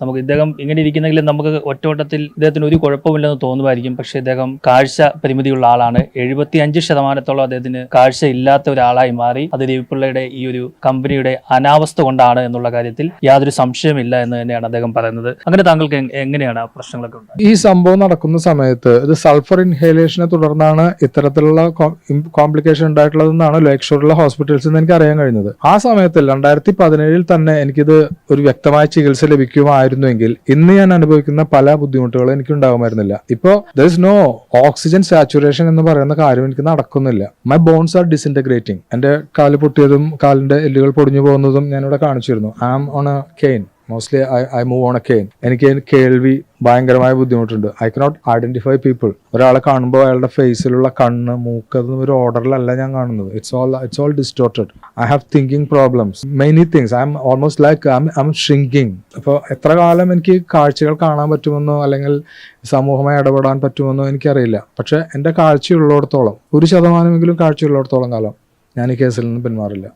നമുക്ക് ഇദ്ദേഹം ഇങ്ങനെ ഇരിക്കുന്നെങ്കിലും നമുക്ക് ഒറ്റവട്ടത്തിൽ ഇദ്ദേഹത്തിന് ഒരു കുഴപ്പമില്ലെന്ന് തോന്നുമായിരിക്കും. പക്ഷെ ഇദ്ദേഹം കാഴ്ച പരിമിതിയുള്ള ആളാണ്. എഴുപത്തി അഞ്ച് ശതമാനത്തോളം അദ്ദേഹത്തിന് കാഴ്ച ഇല്ലാത്ത ഒരാളായി മാറി. അത് രവിപിള്ളയുടെ ഈ ഒരു കമ്പനിയുടെ അനാവസ്ഥ കൊണ്ടാണ് എന്നുള്ള കാര്യത്തിൽ യാതൊരു സംശയമില്ല എന്ന് തന്നെയാണ് അദ്ദേഹം പറയുന്നത്. അങ്ങനെ താങ്കൾക്ക് എങ്ങനെയാണ് പ്രശ്നങ്ങളൊക്കെ ഉണ്ടായത്? ഈ സംഭവം നടക്കുന്ന സമയത്ത് ഇത് സൾഫർ ഇൻഹേലേഷനെ തുടർന്നാണ് ഇത്തരത്തിലുള്ള കോംപ്ലിക്കേഷൻ ഉണ്ടായിട്ടുള്ളതെന്നാണ് ഹോസ്പിറ്റൽസ് ഹോസ്പിറ്റൽസിൽ നിന്ന് എനിക്ക് അറിയാൻ കഴിഞ്ഞത്. ആ സമയത്ത് രണ്ടായിരത്തി പതിനേഴിൽ തന്നെ എനിക്കിത് ഒരു വ്യക്തമായ ചികിത്സ ലഭിക്കുമായിരുന്നുവെങ്കിൽ ഇന്ന് ഞാൻ അനുഭവിക്കുന്ന പല ബുദ്ധിമുട്ടുകളും എനിക്ക് ഉണ്ടാകുമായിരുന്നില്ല ഇപ്പോ there is no oxygen saturation എന്ന് പറയുന്ന കാര്യം എനിക്ക് നടക്കുന്നില്ല. മൈ ബോൺസ് ആർ ഡിസിന്റഗ്രേറ്റിംഗ് എന്റെ കാൽ പൊട്ടിയതും കാലിന്റെ എല്ലുകൾ പൊടിഞ്ഞു പോകുന്നതും ഞാനിവിടെ കാണിച്ചിരുന്നു. I am on a cane mostly I I move on a cane എനിക്ക് കേൾവി ഭയങ്കരമായ ബുദ്ധിമുട്ടുണ്ട്. ഐ കനോട്ട് ഐഡന്റിഫൈ പീപ്പിൾ ഒരാളെ കാണുമ്പോൾ അയാളുടെ ഫേസിലുള്ള കണ്ണ് മൂക്ക് അതൊന്നും ഒരു ഓർഡറിലല്ല ഞാൻ കാണുന്നത്. It's all it's all distorted I have thinking problems many things I'm almost like I'm shrinking അപ്പോൾ എത്ര കാലം എനിക്ക് കാഴ്ചകൾ കാണാൻ പറ്റുമെന്നോ അല്ലെങ്കിൽ സമൂഹമായി ഇടപെടാൻ പറ്റുമെന്നോ എനിക്കറിയില്ല. പക്ഷേ എന്റെ കാഴ്ചയുള്ളിടത്തോളം ഒരു ശതമാനമെങ്കിലും കാഴ്ചയുള്ളിടത്തോളം കാലം ഞാൻ ഈ കേസിൽ നിന്ന് പിന്മാറില്ല.